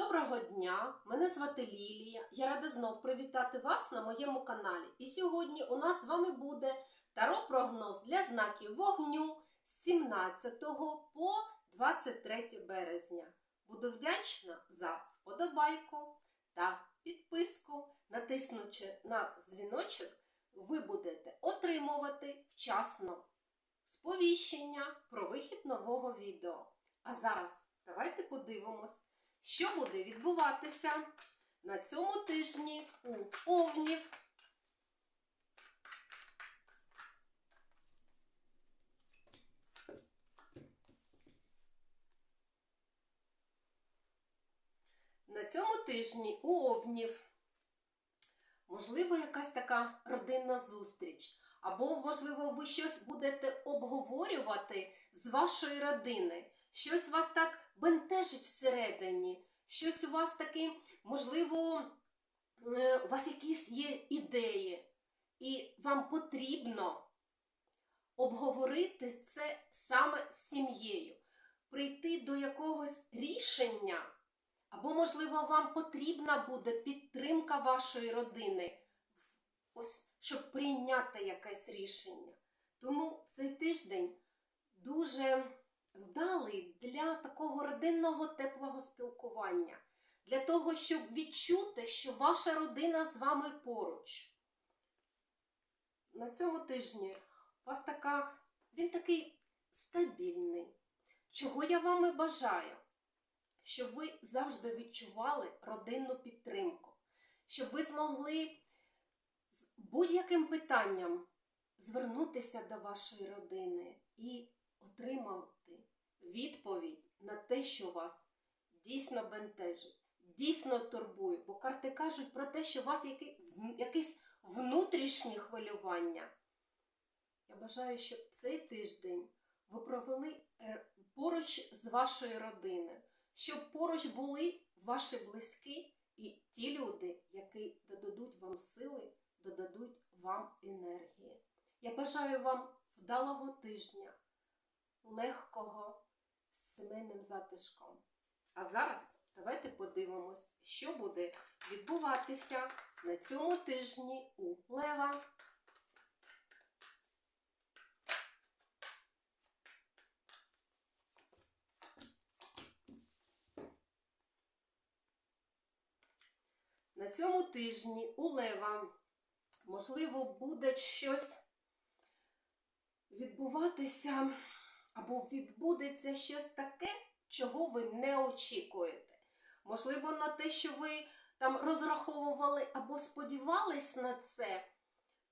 Доброго дня! Мене звати Лілія. Я рада знов привітати вас на моєму каналі. І сьогодні у нас з вами буде таро-прогноз для знаків вогню з 17 по 23 березня. Буду вдячна за вподобайку та підписку. Натиснучи на дзвіночок, ви будете отримувати вчасно сповіщення про вихід нового відео. А зараз давайте подивимось, що буде відбуватися на цьому тижні у Овнів. На цьому тижні у Овнів можливо якась така родинна зустріч. Або, можливо, ви щось будете обговорювати з вашої родини. Щось вас так бентежить всередині, щось у вас таке, можливо, е, у вас якісь є ідеї, і вам потрібно обговорити це саме з сім'єю, прийти до якогось рішення, або, можливо, вам потрібна буде підтримка вашої родини ось щоб прийняти якесь рішення. Тому цей тиждень дуже вдалий для такого родинного теплого спілкування, для того, щоб відчути, що ваша родина з вами поруч. На цьому тижні у вас така, він такий стабільний. Чого я вам і бажаю? Щоб ви завжди відчували родинну підтримку, щоб ви змогли з будь-яким питанням звернутися до вашої родини і отримати відповідь на те, що вас дійсно бентежить, дійсно турбує. Бо карти кажуть про те, що у вас якісь внутрішні хвилювання. Я бажаю, щоб цей тиждень ви провели е, поруч з вашою родиною, щоб поруч були ваші близькі і ті люди, які додадуть вам сили додадуть вам енергії. Я бажаю вам вдалого тижня, легкого з затишком. А зараз давайте подивимось, що буде відбуватися на цьому тижні у Лева. На цьому тижні у Лева можливо, буде щось відбуватися, або відбудеться щось таке, чого ви не очікуєте. Можливо, на те, що ви там розраховували або сподівались на це,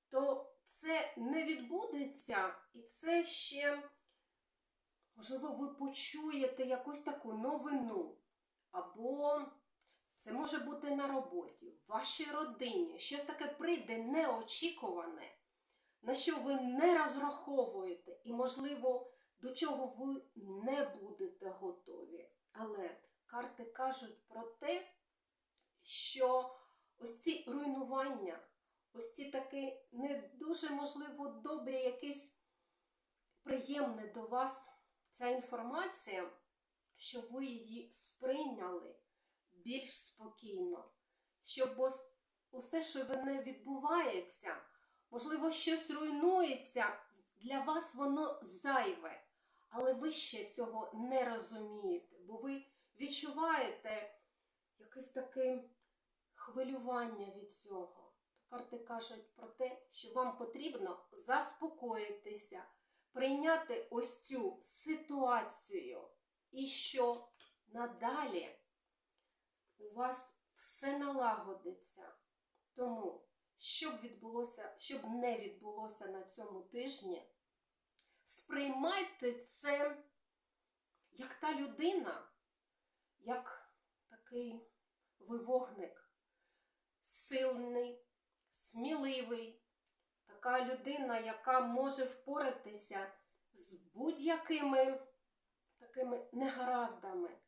то це не відбудеться, і це ще, можливо, ви почуєте якусь таку новину. Або це може бути на роботі, в вашій родині. Щось таке прийде неочікуване, на що ви не розраховуєте, і, можливо, до чого ви не будете готові. Але карти кажуть про те, що ось ці руйнування, ось ці такі не дуже, можливо, добрі, якісь приємне до вас ця інформація, що ви її сприйняли більш спокійно, щоб ось усе, що не відбувається, можливо, щось руйнується, для вас воно зайве, але ви ще цього не розумієте, бо ви відчуваєте якесь таке хвилювання від цього. Карти кажуть про те, що вам потрібно заспокоїтися, прийняти ось цю ситуацію і що надалі у вас все налагодиться. Тому, щоб відбулося, щоб не відбулося на цьому тижні, сприймайте це як та людина, як такий вивогник, сильний, сміливий, така людина, яка може впоратися з будь-якими такими негараздами.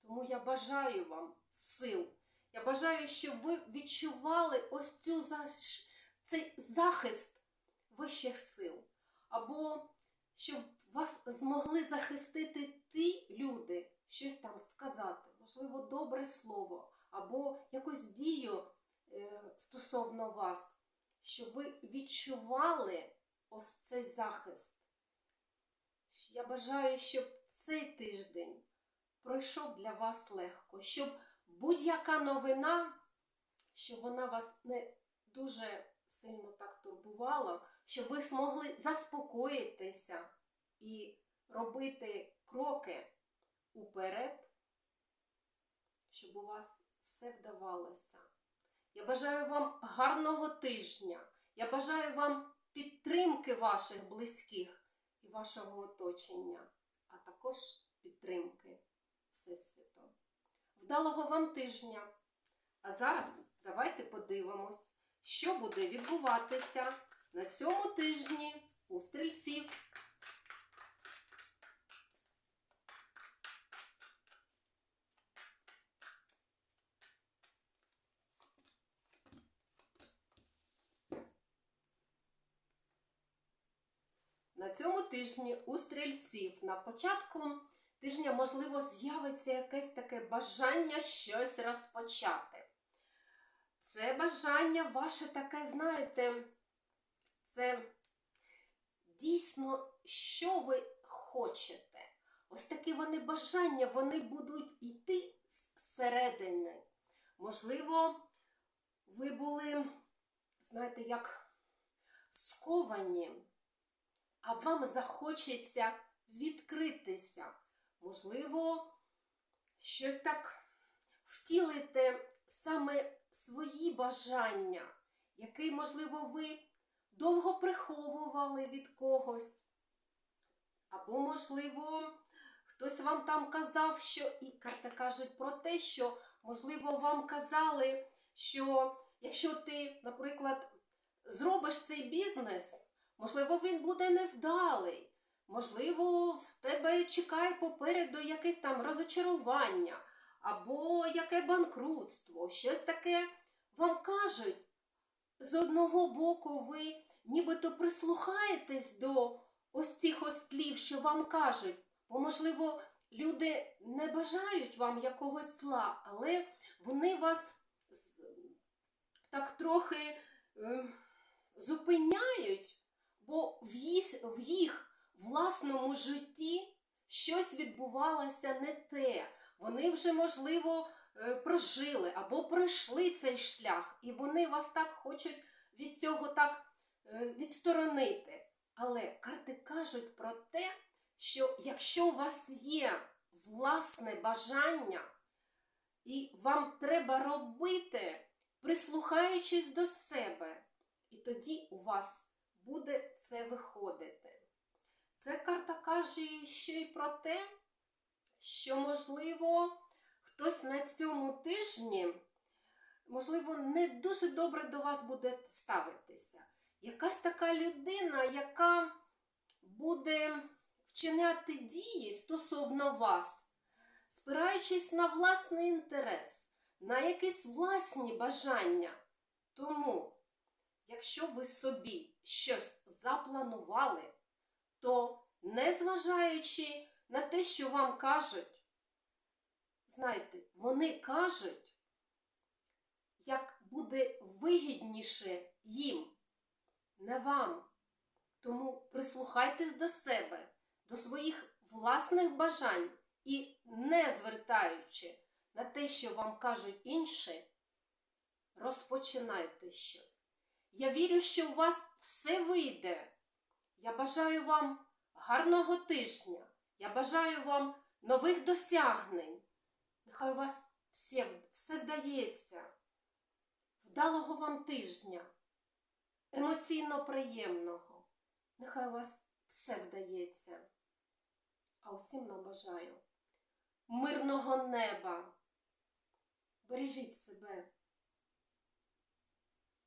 Тому я бажаю вам сил. Я бажаю, щоб ви відчували ось цю цей захист вищих сил. Або щоб вас змогли захистити ті люди, щось там сказати. можливо, добре слово або якусь дію е, стосовно вас, щоб ви відчували ось цей захист. Я бажаю, щоб цей тиждень пройшов для вас легко, щоб будь-яка новина, щоб вона вас не дуже сильно так турбувала, щоб ви змогли заспокоїтися і робити кроки уперед, щоб у вас все вдавалося. Я бажаю вам гарного тижня. Я бажаю вам підтримки ваших близьких і вашого оточення, а також підтримки Всесвіту. Вдалого вам тижня! А зараз давайте подивимось, що буде відбуватися на цьому тижні у стрільців. На цьому тижні у стрільців на початку тижня, можливо, з'явиться якесь таке бажання щось розпочати. Це бажання ваше таке, знаєте, це дійсно, що ви хочете. Ось такі вони бажання, вони будуть йти зсередини. Можливо, ви були, знаєте, як сковані а вам захочеться відкритися. Можливо, щось так втілите саме свої бажання, які, можливо, ви довго приховували від когось. Або, можливо, хтось вам там казав, що і карти кажуть про те, що, можливо, вам казали, що якщо ти, наприклад, зробиш цей бізнес, Можливо, він буде невдалий. Можливо, в тебе чекає попереду якесь там розочарування або яке банкрутство, щось таке вам кажуть. З одного боку, ви нібито прислухаєтесь до ось цих ось слів, що вам кажуть, бо, можливо, люди не бажають вам якогось зла, але вони вас так трохи е, зупиняють бо в їх власному житті щось відбувалося не те. Вони вже, можливо, е, прожили або пройшли цей шлях, і вони вас так хочуть від цього так е, відсторонити. Але карти кажуть про те, що якщо у вас є власне бажання, і вам треба робити, прислухаючись до себе, і тоді у вас буде це виходити. Це карта каже ще й про те, що, можливо, хтось на цьому тижні, можливо, не дуже добре до вас буде ставитися. Якась така людина, яка буде вчиняти дії стосовно вас, спираючись на власний інтерес, на якісь власні бажання. Тому якщо ви собі щось запланували, то, незважаючи на те, що вам кажуть, знаєте, вони кажуть, як буде вигідніше їм, не вам. Тому прислухайтесь до себе, до своїх власних бажань і не звертаючи на те, що вам кажуть інші, розпочинайте щось. Я вірю, що у вас все вийде. Я бажаю вам гарного тижня. Я бажаю вам нових досягнень. Нехай у вас все, все вдається. Вдалого вам тижня, емоційно приємного. Нехай у вас все вдається. А усім нам бажаю мирного неба. Бережіть себе.